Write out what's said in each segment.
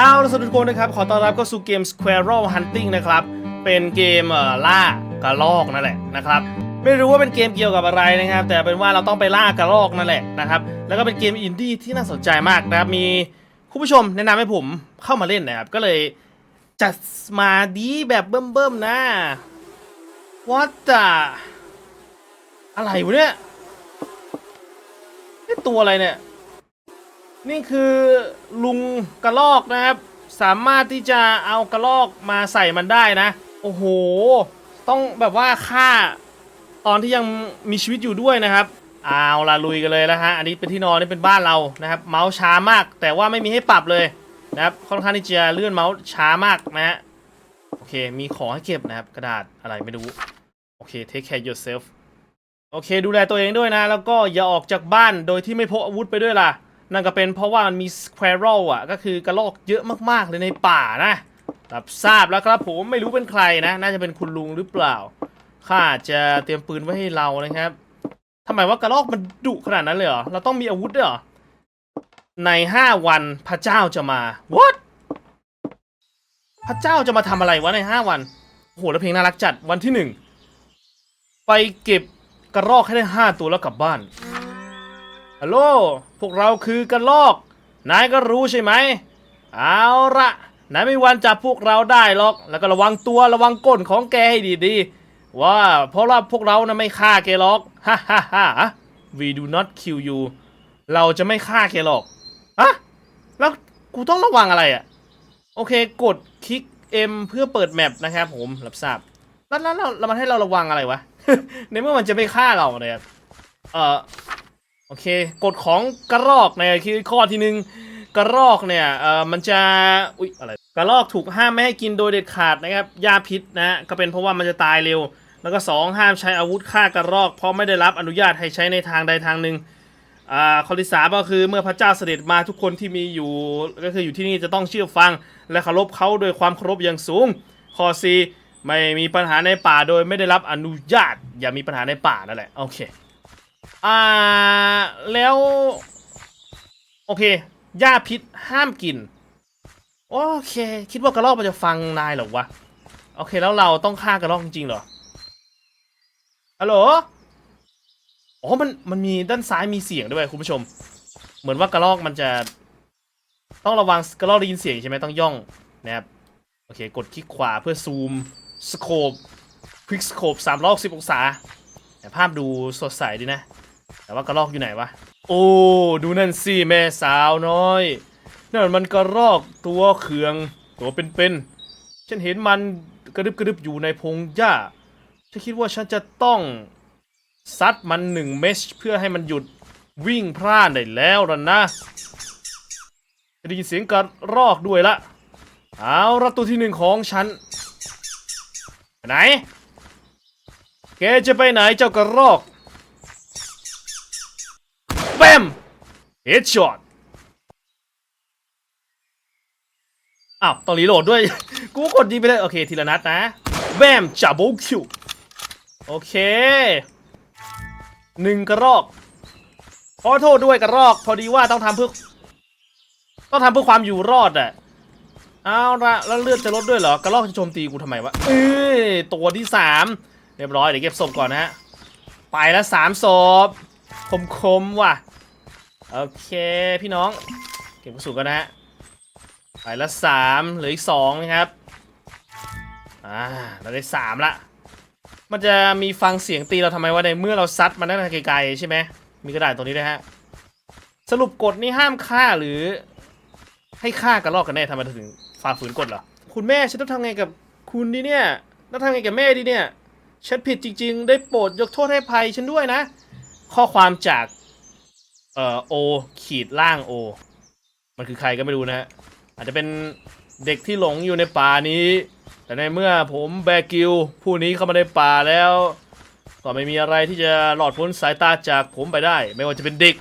เอาละสวัสดีทุกคนนะครับ ขอต้อนรับเข้าสู่เกม Squirrel Hunting นะครับ เป็นเกมเอ่อล่ากระรอกนั่นแหละนะครับ ไม่รู้ว่าเป็นเกมเกี่ยวกับอะไรนะครับ แต่เป็นว่าเราต้องไปล่ากระรอกนั่นแหละนะครับ แล้วก็เป็นเกมอินดี้ที่น่าสนใจมากนะครับ มีคุณผู้ชมแนะนำให้ผมเข้ามาเล่นนะครับ ก็เลยจัดมาดีแบบเบิ่มๆนะ What the อะไรวะเนี่ยนี่ตัวอะไรเนี่ย นี่คือลุงกระลอกนะครับ สามารถที่จะเอากระลอกมาใส่มันได้นะ โอ้โห ต้องแบบว่าฆ่าตอนที่ยังมีชีวิตอยู่ด้วยนะครับเอาละลุยกันเลยแล้วฮะ อันนี้เป็นที่นอนนี่เป็นบ้านเรานะครับ เมาส์ช้ามาก แต่ว่าไม่มีให้ปรับเลยนะครับ ค่อนข้างที่จะเลื่อนเมาส์ช้ามากนะฮะ โอเค มีของให้เก็บนะครับ กระดาษอะไรไม่รู้ โอเค take care yourself โอเค ดูแลตัวเองด้วยนะ แล้วก็อย่าออกจากบ้านโดยที่ไม่พกอาวุธไปด้วยล่ะ นั่นก็เป็นเพราะว่ามันมี squirrel อะก็คือกระรอกเยอะมากๆเลยในป่านะรับทราบแล้วครับผมไม่รู้เป็นใครนะ น่าจะเป็นคุณลุงหรือเปล่าข้าจะเตรียมปืนไว้ให้เรานะครับทำไมว่ากระรอกมันดุขนาดนั้นเลยเหรอเราต้องมีอาวุธด้วยเหรอในห้าวันพระเจ้าจะมา what พระเจ้าจะมาทำอะไรวะในห้าวันโอ้โหแล้วเพลงน่ารักจัดวันที่หนึ่งไปเก็บกระรอกให้ได้ห้าตัวแล้วกลับบ้าน ฮัลโหล พวกเราคือกระลอก นายก็รู้ใช่ไหม เอาละนายไม่วันจับพวกเราได้หรอก แล้วก็ระวังตัวระวังก้นของแกให้ดีๆ ว่าเพราะว่าพวกเรานะไม่ฆ่าแกหรอก ฮ่าฮ่าฮ่า we do not kill you เราจะไม่ฆ่าแกหรอกอะแล้วกูต้องระวังอะไรอะโอเค กดคลิก M เพื่อเปิดแมปนะครับผมรับทราบ แล้วแล้วแล้วแล้วมันให้เราระวังอะไรวะ ในเมื่อมันจะไม่ฆ่าเราเนี่ยเอ่อ โอเคกฎของกระรอกเนี่ยคือข้อที่หนึ่งกระรอกเนี่ยเอ่อมันจะอุ๊ยอะไรกระรอกถูกห้ามไม่ให้กินโดยเด็ดขาดนะครับยาพิษนะก็เป็นเพราะว่ามันจะตายเร็ว แล้วก็สองห้ามใช้อาวุธฆ่ากระรอก เพราะไม่ได้รับอนุญาตให้ใช้ในทางใดทางหนึ่งอ่าข้อที่สามก็คือเมื่อพระเจ้าเสด็จมาทุกคนที่มีอยู่ก็คืออยู่ที่นี่จะต้องเชื่อฟัง และเคารพเขาโดยความเคารพอย่างสูงข้อสี่ไม่มีปัญหาในป่าโดยไม่ได้รับอนุญาต อย่ามีปัญหาในป่านั่นแหละโอเค อ่าแล้ว โอเคหญ้าพิษห้ามกิน โอเค คิดว่ากระรอกมันจะฟังนายเหรอวะ โอเคแล้วเราต้องฆ่ากระรอกจริงๆเหรอฮัลโหลอ๋อมันมันมีด้านซ้ายมีเสียงด้วยคุณผู้ชม เหมือนว่ากระรอกมันจะ ต้องระวังกระรอกได้ยินเสียงใช่ไหมต้องย่องนะครับโอเค กดคลิกขวาเพื่อซูมสโคปควิกสโคปสามร้อยสิบองศาแต่ภาพดูสดใสดีนะ แต่ว่ากระรอกอยู่ไหนวะ โอ้ ดูนั่นสิแม่สาวน้อย นั่นมันกระรอกตัวเขือง ตัวเป็นๆ ฉันเห็นมันกระดึบกระดึบอยู่ในพงหญ้า ฉันคิดว่าฉันจะต้องซัดมันหนึ่งเมชเพื่อให้มันหยุดวิ่งพร่านได้แล้วล่ะนะจะได้ยินเสียงกระรอกด้วยละ เอาละตัวที่หนึ่งของฉัน ไหน แกจะไปไหนเจ้ากระรอกแบม เฮดช็อตอ้าวต้องรีโหลดด้วย กูกดยิงไปเลย โอเค ทีละนัดนะ แบมจับโบคิว โอเค หนึ่งกระรอกขอโทษด้วยกระรอก พอดีว่าต้องทำเพื่อ ต้องทำเพื่อความอยู่รอดอะเอาละแล้วเลือดจะลดด้วยเหรอกระรอกจะโจมตีกูทำไมวะเอ้ยตัวที่สามเรียบร้อยเดี๋ยวเก็บศพก่อนนะฮะไปแล้วสามศพคมคมๆว่ะ โอเคพี่น้อง เก็บกระสุนกันนะฮะไปล้วสามเหลืออีกสองนะครับ อ่าเราได้สามละ มันจะมีฟังเสียงตีเราทำไมวะในเมื่อเราซัดมันตั้ไกลๆใช่ไหม มีกระดาษตรงนี้ด้วยฮะ สรุปกฎนี่ห้ามฆ่าหรือ ให้ฆ่ากระรอกกันแน่ทำไมถึงฝ่าฝืนกฎเหรอ คุณแม่ฉันต้องทำไงกับคุณดีเนี่ยต้องทำไงกับแม่ดีเนี่ย ฉันผิดจริง ๆ ได้โปรดยกโทษให้ภัยฉันด้วยนะ ข้อความจาก เอ่อโอขีดล่างโอมันคือใครก็ไม่รู้นะฮะอาจจะเป็นเด็กที่หลงอยู่ในป่านี้ แต่ในเมื่อผมแบกิลผู้นี้เข้ามาในป่าแล้ว ก็ไม่มีอะไรที่จะหลอดพ้นสายตาจากผมไปได้ ไม่ว่าจะเป็นเด็ก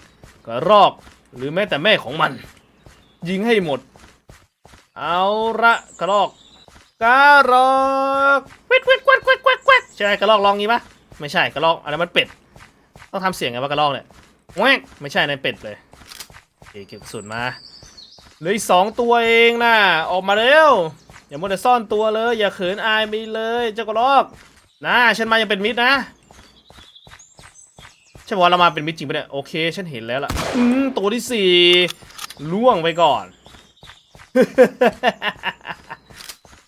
กระรอกหรือแม้แต่แม่ของมัน ยิงให้หมด เอาละกระรอกกระรอกเวดเวดเวดเวดเวดเวดใช่กระรอกร้องงี้ปะไม่ใช่กระรอกอันนั้นมันเป็ดต้องทำเสียงไงวะกระรอกเนี่ย แวกไม่ใช่ในเป็ดเลยเก็บกระสุนมาเหลืออีกสองตัวเองนะออกมาเร็ว อย่ามัวแต่ซ่อนตัวเลย อย่าเขินอายไปเลยเจ้ากระรอกนะฉันมายังเป็นมิตรนะใช่บอกว่าเรามาเป็นมิตรจริงปะเนี่ยโอเค ฉันเห็นแล้วล่ะอืมตัวที่สี่ล่วงไปก่อน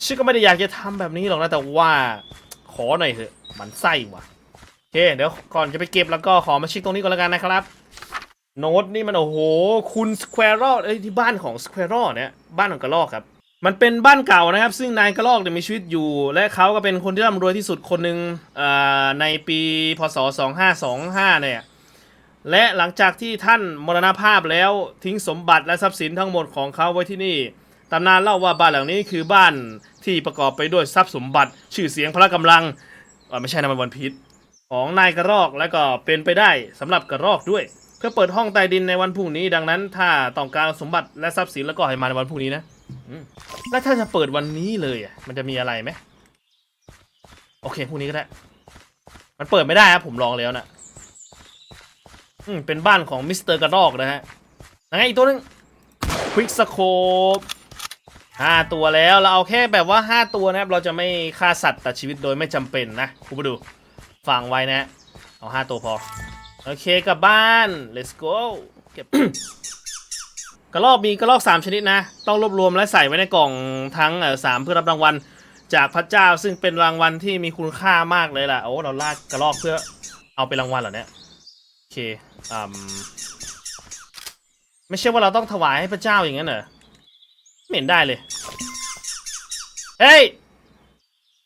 ฉันก็ไม่ได้อยากจะทำแบบนี้หรอกนะแต่ว่า ขอหน่อยเถอะมันไส้ว่ะ เคเดี๋ยวก่อนจะไปเก็บแล้วก็ขอมาช็คตรงนี้ก่อนแล้วกันนะครับ โน้ตนี่มันโอ้โห คุณสแควร์รอเอ้ยที่บ้านของสแควร์รอเนี่ยบ้านของกระรอกครับ มันเป็นบ้านเก่านะครับ ซึ่งนายกระรอกเนี่ยมีชีวิตอยู่ และเขาก็เป็นคนที่ร่ำรวยที่สุดคนหนึ่งเอ่อในปีพศ 2525 เนี่ยและหลังจากที่ท่านมรณภาพแล้วทิ้งสมบัติและทรัพย์สินทั้งหมดของเขาไว้ที่นี่ตำนานเล่าว่าบ้านหลังนี้คือบ้านที่ประกอบไปด้วยทรัพย์สมบัติ ชื่อเสียงพละกำลังไม่ใช่นะมันวันพิษ ของนายกระรอกและก็เป็นไปได้สำหรับกระรอกด้วย เพื่อเปิดห้องใต้ดินในวันพรุ่งนี้ ดังนั้น ถ้าต้องการสมบัติและทรัพย์สินแล้วก็ให้มาในวันพรุ่งนี้นะอืมแล้วถ้าจะเปิดวันนี้เลยอะมันจะมีอะไรไหมโอเคพรุ่งนี้ก็ได้ มันเปิดไม่ได้ครับผมลองแล้วนะอืมเป็นบ้านของมิสเตอร์กระรอกนะฮะยังไงอีกตัวหนึงควิกสโคปห้าตัวแล้วเราเอาแค่แบบว่าห้าตัวนะครับเราจะไม่ฆ่าสัตว์ตัดชีวิตโดยไม่จำเป็นนะคุณผู้ดู ฟังไว้นะ เอาห้าตัวพอ โอเคกลับบ้าน let's go เก็บกระรอกมีกระรอกสามชนิดนะ ต้องรวบรวมและใส่ไว้ในกล่องทั้งสามเพื่อรับรางวัล จากพระเจ้าซึ่งเป็นรางวัลที่มีคุณค่ามากเลยล่ะ โอ้ เราลากกระรอกเพื่อเอาไปรางวัลเหรอเนี่ย โอเคอืมไม่ใช่ว่าเราต้องถวายให้พระเจ้าอย่างนั้นเหรอไม่เห็นได้เลย เฮ้ย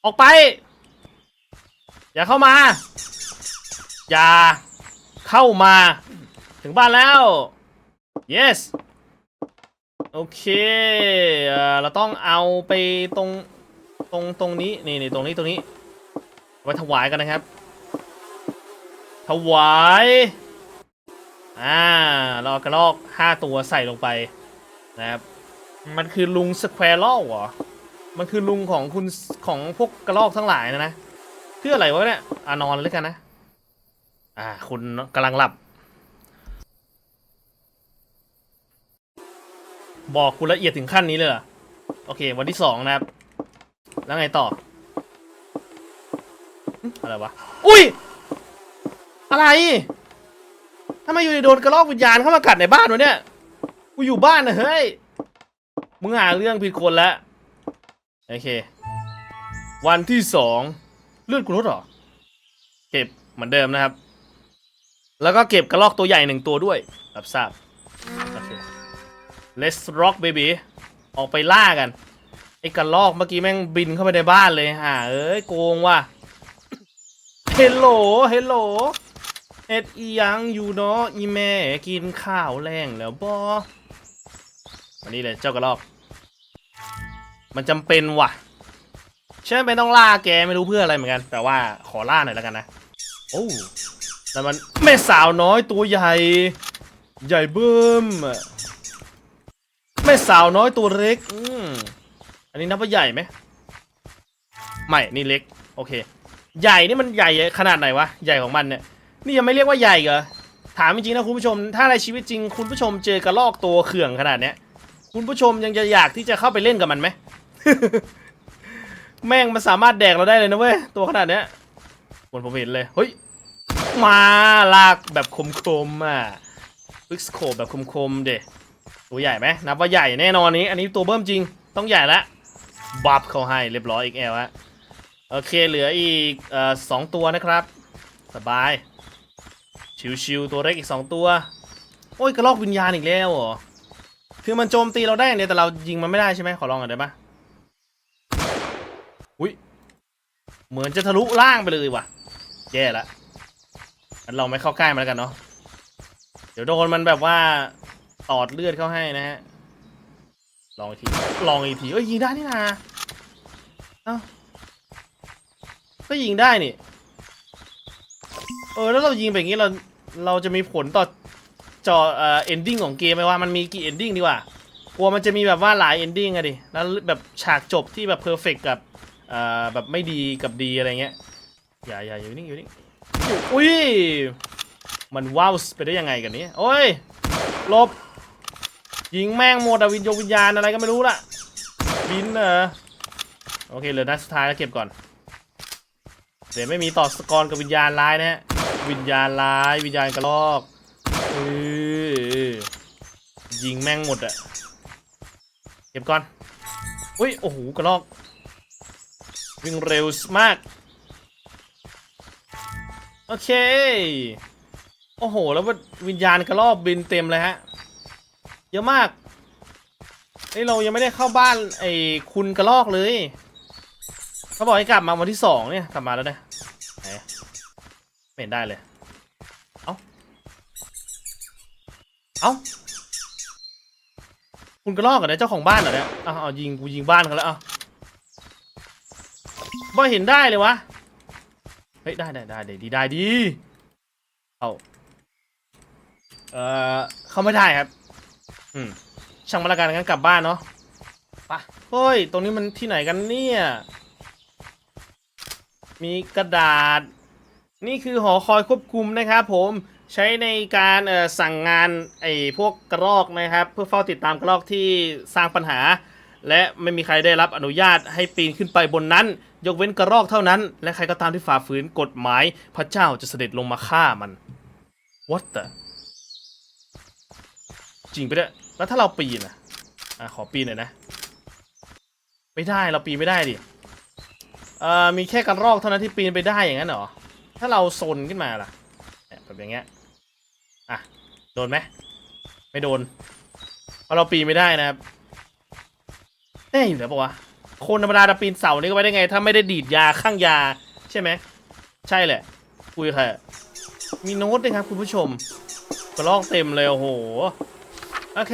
ออกไป อย่าเข้ามา อย่าเข้ามา ถึงบ้านแล้ว yes โอเคเราต้องเอาไปตรงตรงตรงนี้นี่นี่ตรงนี้ตรงนี้ไว้ถวายกันนะครับ ถวายอ่าเราเอากระลอกห้าตัวใส่ลงไปนะครับมันคือลุงสแควร์ลอกเหรอ มันคือลุงของคุณของพวกกระลอกทั้งหลายนะนะ เพื่ออะไรวะเนี่ยอะนอนเลยกันนะ อ่า คุณกำลังหลับ บอกคุณละเอียดถึงขั้นนี้เลยเหรอ โอเค วันที่สองนะครับ แล้วไงต่อ อะไรวะ อุ้ย อะไรทำไมอยู่ดีโดนกระรอกวิญญาณเข้ามากัดในบ้านวะเนี่ย กูอยู่บ้านนะเฮ้ย มึงหาเรื่องผิดคนแล้ว โอเค วันที่สอง เลือดกูลดเหรอ เก็บเหมือนเดิมนะครับ แล้วก็เก็บกระรอกตัวใหญ่หนึ่งตัวด้วย รับทราบ โอเค let's rock baby ออกไปล่ากัน ไอ้กระรอกเมื่อกี้แม่งบินเข้าไปในบ้านเลยห่าเอ้ย โกงว่ะ เฮลโหล เฮลโหลเอ็ดอียังอยู่เนาะอีแม่กินข้าวแรงแล้วบอวันนี้เลยเจ้ากระรอก มันจำเป็นว่ะ ฉันไม่ต้องล่าแกไม่รู้เพื่ออะไรเหมือนกัน แต่ว่าขอล่าหน่อยแล้วกันนะ โอ้แต่มันแม่สาวน้อยตัวใหญ่ ใหญ่เบิ่มแม่สาวน้อยตัวเล็ก อืมอันนี้นับว่าใหญ่ไหมไม่ นี่เล็ก โอเค ใหญ่นี่มันใหญ่ขนาดไหนวะ ใหญ่ของมันเนี่ย นี่ยังไม่เรียกว่าใหญ่เหรอ ถามจริงๆนะคุณผู้ชม ถ้าในชีวิตจริง คุณผู้ชมเจอกระลอกตัวเขื่องขนาดเนี้ย คุณผู้ชมยังจะอยากที่จะเข้าไปเล่นกับมันไหม แม่งมันสามารถแดกเราได้เลยนะเว้ย ตัวขนาดเนี้ยบนผมเห็นเลย เฮ้ย มาลากแบบคมๆอะฟิกสโคแบบคมๆเด็ตัวใหญ่ไหมนับว่าใหญ่แน่นอนนี้ อันนี้ตัวเบิ่มจริง ต้องใหญ่ละบัฟเขาให้เรียบร้อยอีกแอลฮะ โอเคเหลืออีกอสองตัวนะครับ สบาย ชิวๆตัวเล็กอีกสองตัว โอ้ยกระลอกวิญญาณอีกแล้วเหรอ คือมันโจมตีเราได้เดียแต่เรายิงมันไม่ได้ใช่ไหมขอลองหน่อยได้ปะ อุ้ยเหมือนจะทะลุล่างไปเลยว่ะ แย่ละงั้นเราไม่เข้าใกล้มันแล้วกันเนาะ เดี๋ยวโดนมันแบบว่าตอดเลือดเข้าให้นะฮะ ลองอีกที ลองอีกทีเอ้ยยิงได้นี่นาเอ้าก็ยิงได้นี่ เออแล้วเรายิงแบบนี้เราเราจะมีผลต่อจอเอ่อ ending ของเกมไหมว่ามันมีกี่ ending ดีกว่ากลัวมันจะมีแบบว่าหลาย ending อะดิ แล้วแบบฉากจบที่แบบ perfect กับ อ่อแบบไม่ดีกับดีอะไรเงี้ยอย่าอย่าอยู่นิ่งอยู่นิ่งอุ้ยมันว้าวไปได้ยังไงกันนี้โอ้ยหลบยิงแม่งหมดวิญญาณวิญญาณอะไรก็ไม่รู้ล่ะบินเหรอโอเคเหลือนัดสุดท้ายแล้วเก็บก่อนเดี๋ยวไม่มีต่อสกอร์กับวิญญาณร้ายนะฮะวิญญาณร้ายวิญญาณกระลอกเออยิงแม่งหมดอะเก็บก่อนอุ้ยโอ้โหกระลอก วิ่งเร็วมาก โอเค โอ้โห แล้ววิญญาณกระลอกบินเต็มเลยฮะ เยอะมากเฮ้ยเรายังไม่ได้เข้าบ้านไอ้คุณกระลอกเลยเขาบอกให้กลับมาวันที่สองเนี่ยกลับมาแล้วเนี่ยไหนไม่เห็นได้เลย เอ้า เอ้า คุณกระลอกเหรอเนี่ยเจ้าของบ้านเหรอเนี่ยเอาเอายิงกูยิงบ้านเขาแล้วเอา บ่เห็นได้เลยวะ เฮ้ยได้ได้ได้ได้ดีได้ดีเอาเอ่อเข้าไม่ได้ครับ อืมช่างมาละกันงั้นกลับบ้านเนาะไปะเฮ้ย ตรงนี้มันที่ไหนกันเนี่ย มีกระดาษ นี่คือหอคอยควบคุมนะครับผมใช้ในการเอ่อสั่งงานไอ้พวกกระรอกนะครับ เพื่อเฝ้าติดตามกระรอกที่สร้างปัญหา และไม่มีใครได้รับอนุญาตให้ปีนขึ้นไปบนนั้น ยกเว้นกระรอกเท่านั้น และใครก็ตามที่ฝ่าฝืนกฎหมาย พระเจ้าจะเสด็จลงมาฆ่ามัน what the จริงไปด้วยแล้วถ้าเราปีนอะอะขอปีนหน่อยนะ ไม่ได้เราปีนไม่ได้ดิเอ่อมีแค่กระรอกเท่านั้นที่ปีนไปได้อย่างนั้นเหรอถ้าเราซนขึ้นมาล่ะแบบอย่างเงี้ยอะโดนไหมไม่โดนเพราะเราปีนไม่ได้นะครับ เอ้ยอยู่แล้วปะวะคนธรรมดาจะปีนเสานี่ก็ไปได้ไง ถ้าไม่ได้ดีดยาข้างยา ใช่ไหม ใช่แหละคุยกับใครอะมีโน้ตด้วยครับคุณผู้ชมกระลอกเต็มเลยโอ้โห โอเค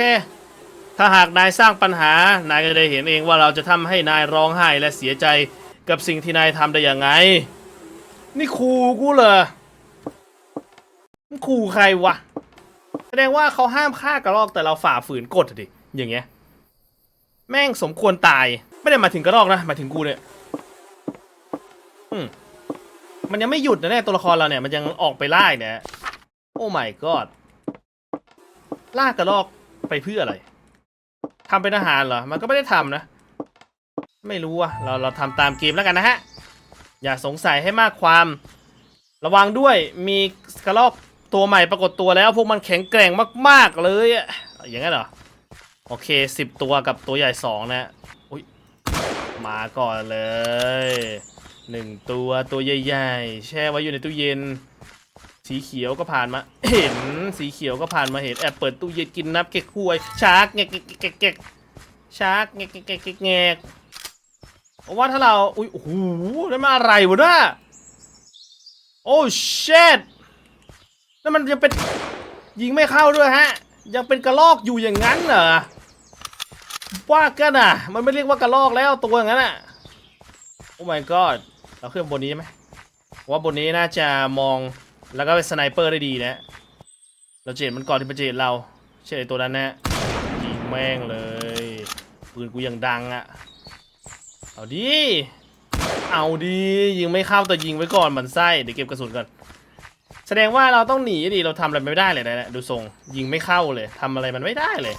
ถ้าหากนายสร้างปัญหา นายก็ได้เห็นเองว่าเราจะทำให้นายร้องไห้และเสียใจกับสิ่งที่นายทำได้อย่างไง นี่ครูกูเหรอมันครูใครวะ แสดงว่าเขาห้ามฆ่ากระรอกแต่เราฝ่าฝืนกฎดิ อย่างเงี้ย แม่งสมควรตาย ไม่ได้มาถึงกระรอกนะมาถึงกูเนี่ยอืมมันยังไม่หยุดนะเนี่ยตัวละครเราเนี่ยมันยังออกไปล่าเนี่ยโอ้ my god ล่ากระรอกไปเพื่ออะไรทำเป็นอาหารเหรอ มันก็ไม่ได้ทำนะ ไม่รู้อะเราเราทำตามเกมแล้วกันนะฮะ อย่าสงสัยให้มากความ ระวังด้วยมีกระรอกตัวใหม่ปรากฏตัวแล้ว พวกมันแข็งแกร่งมาก ๆ เลยอะอย่างนั้นเหรอ โอเคสิบตัวกับตัวใหญ่สองนะอุ้ยมาก่อนเลยหนึ่งตัวตัวใหญ่ๆ แช่ไว้อยู่ในตู้เย็น สีเขียวก็ผ่านมา เห็นสีเขียวก็ผ่านมาเห็นแอบเปิดตู้เย็นกินน้ำเก๊กฮวยชาร์กแงกแงกแงกแงกชาร์กแงกแงกแงกแงกผมว่าถ้าเราอุ้ยโอ้โหนั่นมันอะไรวะเนี่ยโอ้เชดนั่นมันยังเป็นยิงไม่เข้าด้วยฮะ ยังเป็นกระลอกอยู่อย่างนั้นเหรอ ว่ากันอะ มันไม่เรียกว่ากระลอกแล้วตัวอย่างนั้นอะ โอ้ my god เราขึ้นบนนี้ไหมว่าบนนี้น่าจะมองแล้วก็เป็นสไนเปอร์ได้ดีนะ เราเจ็ดมันก่อนที่มันจะเห็นเราใช่ไอตัวนั้นนะยิงแม่งเลยปืนกูยังดังอะ เอาดี เอาดียิงไม่เข้าแต่ยิงไว้ก่อนมันไส้เดี๋ยวเก็บกระสุนก่อนแสดงว่าเราต้องหนีดิเราทำอะไรไม่ได้เลยนะดูทรงยิงไม่เข้าเลยทำอะไรมันไม่ได้เลย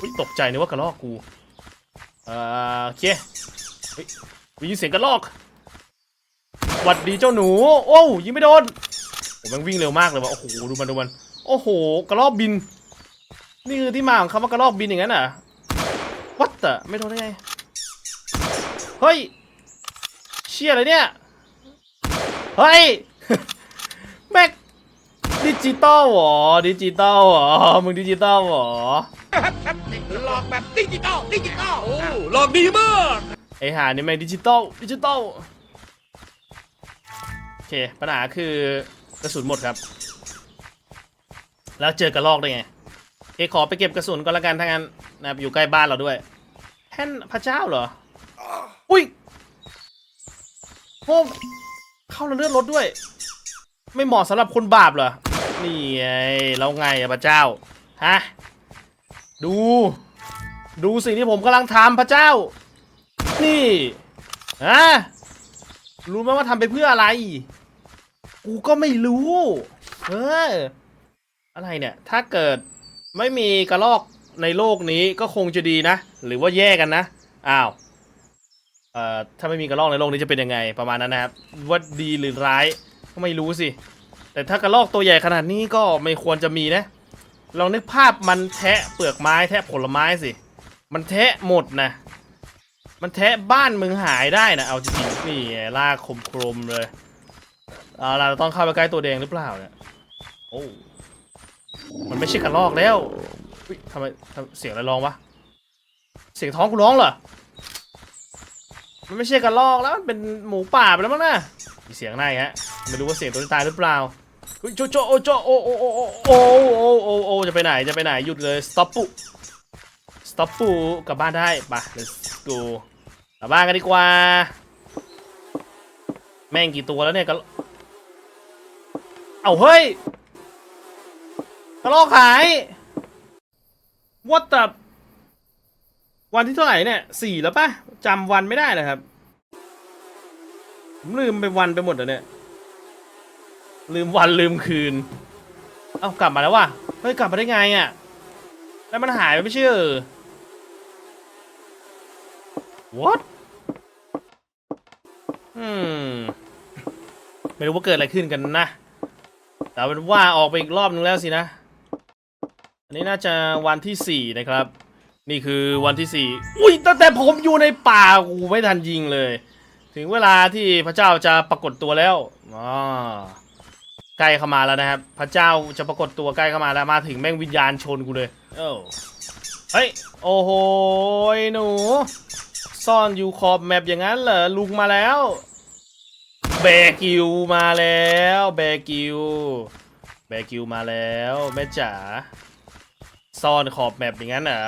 อุ๊ยตกใจนึกว่ากระลอกกูเอ่อโอเคเฮ้ยมียินเสียงกระลอกหวัดดีเจ้าหนู โอ้ยิงไม่โดนผมแม่งวิ่งเร็วมากเลยว่ะโอ้โหดูมันดูมัน โอ้โหกระรอกบิน นี่คือที่มาของคำว่ากระรอกบินอย่างนั้นเหรอวัดแต่ไม่โดนได้ไงเฮ้ยเชี่ยอะไรเนี่ยเฮ้ยแม็กดิจิตอลเหรอดิจิตอลเหรอมึงดิจิตอลเหรอ หลอกแบบดิจิตอลดิจิตอลโอ้หลอกดีมากไอหานี่แม่งดิจิตอลดิจิตอลโอเคปัญหาคือกระสุนหมดครับ แล้วเจอกระลอกได้ไงเอขอไปเก็บกระสุนก่อนละกันถ้างั้นนะอยู่ใกล้บ้านเราด้วยแท่นพระเจ้าเหรออุ้ยโอ้เข้าเลือดรถด้วย ไม่เหมาะสำหรับคนบาปเหรอนี่ไงเราไงอะพระเจ้าฮะ ดู ดูสิ่งที่ผมกำลังทำพระเจ้า นี่ฮะรู้ไหมว่าทำไปเพื่ออะไร กูก็ไม่รู้ เออ อะไรเนี่ย ถ้าเกิดไม่มีกระลอกในโลกนี้ก็คงจะดีนะ หรือว่าแย่กันนะ อ้าว เอ่อ ถ้าไม่มีกระรอกในโลกนี้จะเป็นยังไง ประมาณนั้นนะครับ ว่าดีหรือร้าย ก็ไม่รู้สิ แต่ถ้ากระรอกตัวใหญ่ขนาดนี้ก็ไม่ควรจะมีนะ ลองนึกภาพมันแทะเปลือกไม้แทะผลไม้สิ มันแทะหมดนะ มันแทะบ้านมึงหายได้นะเอาจริงๆนี่ลากคมคมเลยเอาล่ะเราต้องเข้าไปใกล้ตัวแดงหรือเปล่าเนี่ยโอ้มันไม่ใช่กระรอกแล้วอุ๊ยทำไมทำเสียงอะไรร้องวะเสียงท้องกูร้องเหรอมันไม่ใช่กระรอกแล้วมันเป็นหมูป่าไปแล้วมั้งนะมีเสียงไหนฮะไม่รู้ว่าเสียงตัวตายหรือเปล่า โจโจโอโจโอโอโอโอโอโอโอจะไปไหนจะไปไหนหยุดเลยสต็อปปุ๊สต็อปปุ๊กลับบ้านได้ปะ let's go กลับบ้านกันดีกว่า แม่งกี่ตัวแล้วเนี่ยก็เอาเฮ้ยกระลอกหาย what the วันที่เท่าไหร่เนี่ยสี่แล้วปะจำวันไม่ได้เลยครับผมลืมไปวันไปหมดแล้วเนี่ย ลืมวันลืมคืน เอ้ากลับมาแล้วว่ะ เฮ้ย กลับมาได้ไงอะ แล้วมันหายไปไม่ใช่เออ what อืม ไม่รู้ว่าเกิดอะไรขึ้นกันนะ แต่เป็นว่าออกไปอีกรอบนึงแล้วสินะ อันนี้น่าจะวันที่สี่นะครับ นี่คือวันที่สี่อุ้ยตั้งแต่ผมอยู่ในป่ากูไม่ทันยิงเลย ถึงเวลาที่พระเจ้าจะปรากฏตัวแล้วอ๋อ ใกล้เข้ามาแล้วนะครับ พระเจ้าจะปรากฏตัวใกล้เข้ามาแล้วมาถึงแม่งวิญญาณชนกูเลย เอ้าเฮ้ย โอ้โหหนู ซ่อนอยู่ขอบแมปอย่างนั้นเหรอลุงมาแล้วแบกิวมาแล้วแบกิวแบกิวมาแล้วแม่จ๋าซ่อนขอบแมปอย่างนั้นเหรอ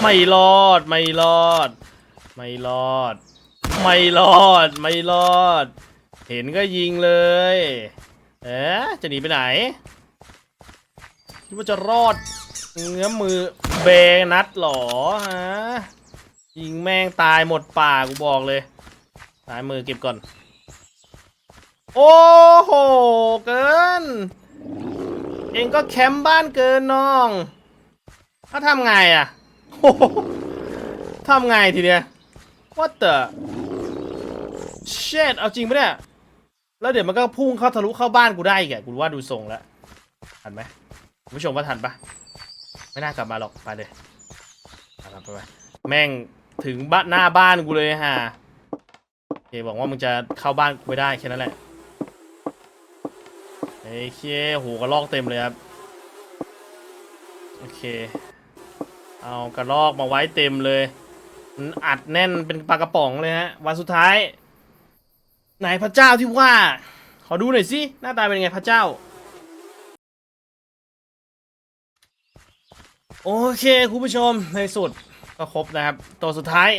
ไม่รอดไม่รอด ไม่รอด ไม่รอด ไม่รอด เห็นก็ยิงเลย เอ๊ะจะหนีไปไหน คิดว่าจะรอด เงื้อมือเบนัดหรอฮะ ยิงแม่งตายหมดป่ากูบอกเลยตายมือเก็บก่อน โอ้โห เกิน เองก็แคมป์บ้านเกินน้องถ้าทำไงอะโหทำไงทีเนี้ย what the shit เอาจริงปะเนี่ย แล้วเดี๋ยวมันก็พุ่งเข้าทะลุเข้าบ้านกูได้อีกกูว่าดูทรงแล้วทันไหมคุณผู้ชมว่าทันปะไม่น่ากลับมาหรอกไปเลยไปไปแม่งถึงบ้านหน้าบ้านกูเลยฮะโอเคบอกว่ามึงจะเข้าบ้านกูไม่ได้แค่นั้นแหละโอเคโหกระลอกเต็มเลยครับโอเค เอากระลอกมาไว้เต็มเลยมันอัดแน่นเป็นปลากระป๋องเลยฮะวันสุดท้าย ไหนพระเจ้าที่ว่า ขอดูหน่อยสิหน้าตาเป็นไงพระเจ้า โอเคคุณผู้ชมในสุดก็ครบนะครับ ตัวสุดท้าย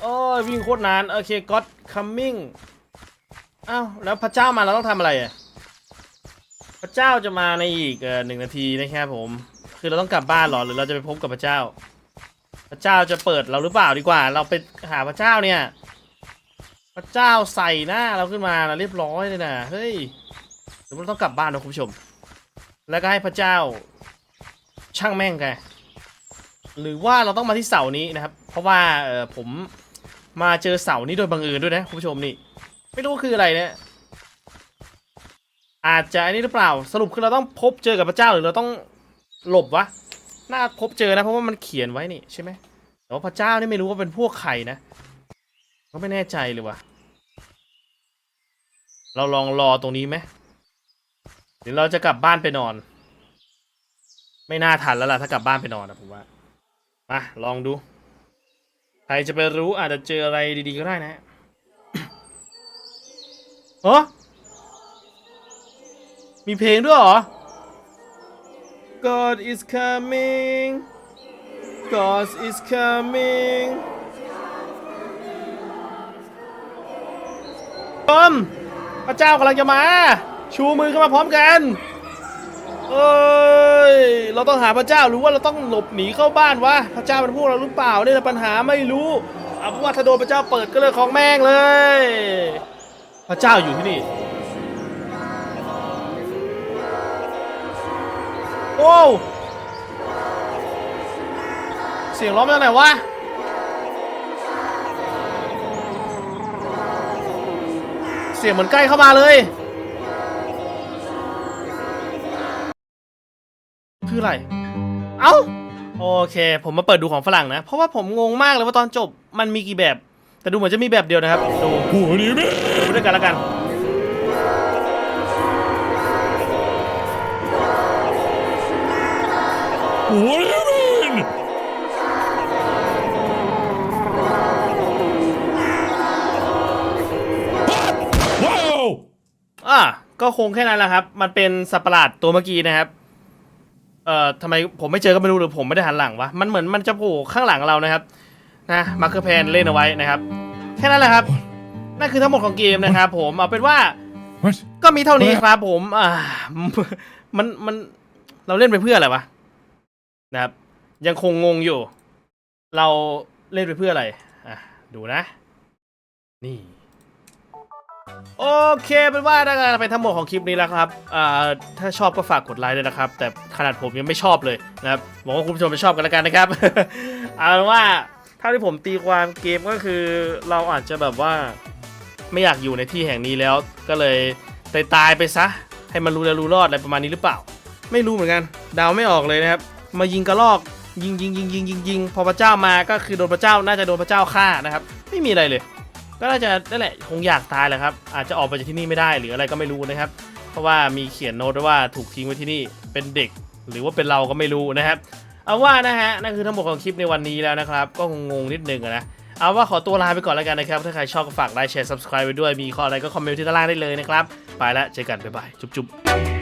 โอ้ยวิ่งโคตรนาน โอเค God coming อ้าวแล้วพระเจ้ามาเราต้องทำอะไรอะพระเจ้าจะมาในอีกหนึ่งนาทีนะครับผม คือเราต้องกลับบ้านหรอหรือเราจะไปพบกับพระเจ้า พระเจ้าจะเปิดเราหรือเปล่าดีกว่า เราไปหาพระเจ้าเนี่ย พระเจ้าใส่หน้าเราขึ้นมาแล้วเรียบร้อยเลยนะเฮ้ยหรือว่าเราต้องกลับบ้านนะคุณผู้ชม แล้วก็ให้พระเจ้า ช่างแม่งไงหรือว่าเราต้องมาที่เสานี้นะครับ เพราะว่าเออผมมาเจอเสานี้โดยบังเอิญด้วยนะคุณผู้ชมนี่ ไม่รู้คืออะไรเนี่ยอาจจะอันนี้หรือเปล่าสรุปคือเราต้องพบเจอกับพระเจ้าหรือเราต้องหลบวะน่าพบเจอนะเพราะว่ามันเขียนไว้นี่ใช่ไหมแต่ว่าพระเจ้านี่ไม่รู้ว่าเป็นพวกใครนะ ก็ไม่แน่ใจเลยว่ะ เราลองรอตรงนี้ไหมหรือเราจะกลับบ้านไปนอน ไม่น่าทันแล้วล่ะถ้ากลับบ้านไปนอนนะผมว่า มาลองดู ใครจะไปรู้อาจจะเจออะไรดีๆก็ได้นะเออมีเพลงด้วยเหรอ God is coming God is coming ชมพระเจ้ากำลังจะมา ชูมือขึ้นมาพร้อมกันเอ้ยเราต้องหาพระเจ้าหรือว่าเราต้องหลบหนีเข้าบ้านวะพระเจ้าเป็นพวกเราหรือเปล่าเนี่ยปัญหาไม่รู้เอาว่าถ้าโดนพระเจ้าเปิดก็เลยของแม่งเลย พระเจ้าอยู่ที่นี่ โอ้เสียงร้องมาจากไหนวะ สียงเหมือนใกล้เข้ามาเลย คืออะไร เอ้า โอเค ผมมาเปิดดูของฝรั่งนะ เพราะว่าผมงงมากเลยว่าตอนจบมันมีกี่แบบ แต่ดูเหมือนจะมีแบบเดียวนะครับ ดูหัวนี้แม่ดูด้วยกันแล้วกันหัวนี้ อะก็คงแค่นั้นแหละครับ มันเป็นสัตว์ประหลาดตัวเมื่อกี้นะครับ เอ่อทำไมผมไม่เจอก็ไม่รู้หรือผมไม่ได้หันหลังวะ มันเหมือนมันจะโผล่ข้างหลังเรานะครับ นะมาร์คแพนเล่นเอาไว้นะครับ แค่นั้นแหละครับ นั่นคือทั้งหมดของเกมนะครับ ผม เอาเป็นว่า What? ก็มีเท่านี้ครับผม อ่า มันมันเราเล่นไปเพื่ออะไรวะนะครับ ยังคงงงอยู่ เราเล่นไปเพื่ออะไร อะ ดูนะ นี่ โอเคเป็นว่าน่าจะเป็นทั้งหมดของคลิปนี้แล้วครับอ่าถ้าชอบก็ฝากกดไลค์ด้วยนะครับ แต่ขนาดผมยังไม่ชอบเลยนะครับหวังว่าคุณผู้ชมจะชอบกันแล้วกันนะครับ เอาเป็นว่าเท่าที่ผมตีความเกมก็คือ เราอาจจะแบบว่าไม่อยากอยู่ในที่แห่งนี้แล้ว ก็เลยตายตายไปซะ ให้มันรู้แล้วรู้รอดอะไรประมาณนี้หรือเปล่า ไม่รู้เหมือนกันเดาไม่ออกเลยนะครับ มายิงกระลอกยิงยิงยิงยิงยิงยิงพอพระเจ้ามาก็คือโดนพระเจ้าน่าจะโดนพระเจ้าฆ่านะครับ ไม่มีอะไรเลย ก็น่าจะนั่นแหละคงอยากตายแหละครับ อาจจะออกไปจากที่นี่ไม่ได้หรืออะไรก็ไม่รู้นะครับ เพราะว่ามีเขียนโน้ตไว้ว่าถูกทิ้งไว้ที่นี่เป็นเด็ก หรือว่าเป็นเราก็ไม่รู้นะครับ เอาว่านะฮะนั่นคือทั้งหมดของคลิปในวันนี้แล้วนะครับ ก็งงนิดนึงนะเอาว่าขอตัวลาไปก่อนแล้วกันนะครับ ถ้าใครชอบก็ฝากไลค์แชร์ subscribe ไว้ด้วยมีข้ออะไรก็คอมเมนต์ที่ด้านล่างได้เลยนะครับ ไปแล้วเจอกันบ๊ายบายจุ๊บๆ